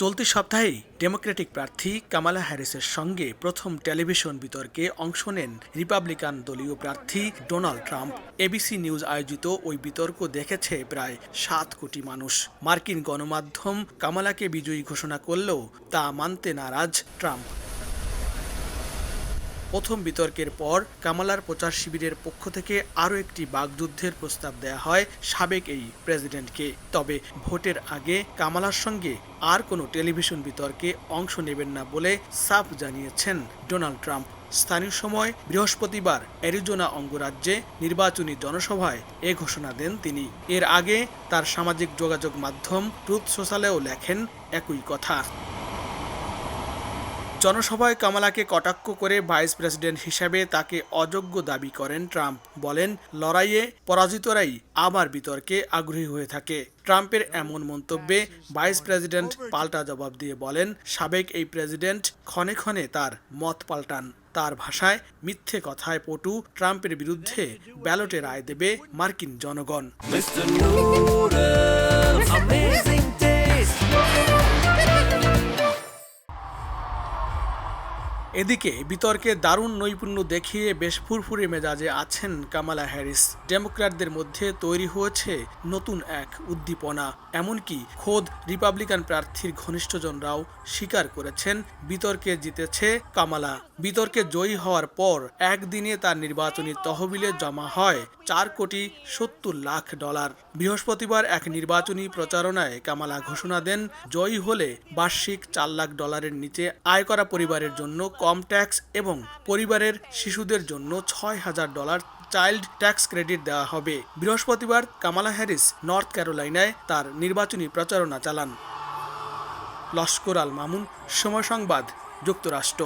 চলতি সপ্তাহেই ডেমোক্রেটিক প্রার্থী কামালা হ্যারিসের সঙ্গে প্রথম টেলিভিশন বিতর্কে অংশ নেন রিপাবলিকান দলীয় প্রার্থী ডোনাল্ড ট্রাম্প। এবিসি নিউজ আয়োজিত ওই বিতর্ক দেখেছে প্রায় সাত কোটি মানুষ। মার্কিন গণমাধ্যম কামালাকে বিজয়ী ঘোষণা করলেও তা মানতে নারাজ ট্রাম্প। প্রথম বিতর্কের পর কামালার প্রচার শিবিরের পক্ষ থেকে আরও একটি বাগযুদ্ধের প্রস্তাব দেয়া হয় সাবেক এই প্রেসিডেন্টকে। তবে ভোটের আগে কামালার সঙ্গে আর কোনো টেলিভিশন বিতর্কে অংশ নেবেন না বলে সাফ জানিয়েছেন ডোনাল্ড ট্রাম্প। স্থানীয় সময় বৃহস্পতিবার অ্যারিজোনা অঙ্গরাজ্যে নির্বাচনী জনসভায় এ ঘোষণা দেন তিনি। এর আগে তার সামাজিক যোগাযোগ মাধ্যম ট্রুথ সোশ্যালেও লেখেন একই কথা। জনসভায় কামালাকে কটাক্ষ করে ভাইস প্রেসিডেন্ট হিসাবে তাকে অযোগ্য দাবি করেন ট্রাম্প। বলেন, লড়াইয়ে পরাজিতরাই আবার বিতর্কে আগ্রহী হয়ে থাকে। ট্রাম্পের এমন মন্তব্যে ভাইস প্রেসিডেন্ট পাল্টা জবাব দিয়ে বলেন, সাবেক এই প্রেসিডেন্ট ক্ষণে ক্ষণে তার মত পাল্টান। তার ভাষায় মিথ্যে কথায় পটু ট্রাম্পের বিরুদ্ধে ব্যালটে রায় দেবে মার্কিন জনগণ। এদিকে বিতর্কে দারুণ নৈপুণ্য দেখিয়ে বেশ ফুরফুরে মেজাজে আছেন কামালা হ্যারিস। ডেমোক্র্যাটদের মধ্যে তৈরি হয়েছে নতুন এক উদ্দীপনা। এমনকি খোদ রিপাবলিকান প্রার্থীর ঘনিষ্ঠজনরাও স্বীকার করেছেন বিতর্কে জিতেছে কামালা। বিতর্কে জয়ী হওয়ার পর একদিনে তার নির্বাচনী তহবিলে জমা হয় চার কোটি সত্তর লাখ ডলার। বৃহস্পতিবার এক নির্বাচনী প্রচারণায় কামালা ঘোষণা দেন, জয়ী হলে বার্ষিক চার লাখ ডলারের নিচে আয় করা পরিবারের জন্য কম ট্যাক্স এবং পরিবারের শিশুদের জন্য ছয় হাজার ডলার চাইল্ড ট্যাক্স ক্রেডিট দেওয়া হবে। বৃহস্পতিবার কামালা হ্যারিস, নর্থ ক্যারোলাইনায় তার নির্বাচনী প্রচারণা চালান। লস্কর আল মামুন, সময় সংবাদ, যুক্তরাষ্ট্র।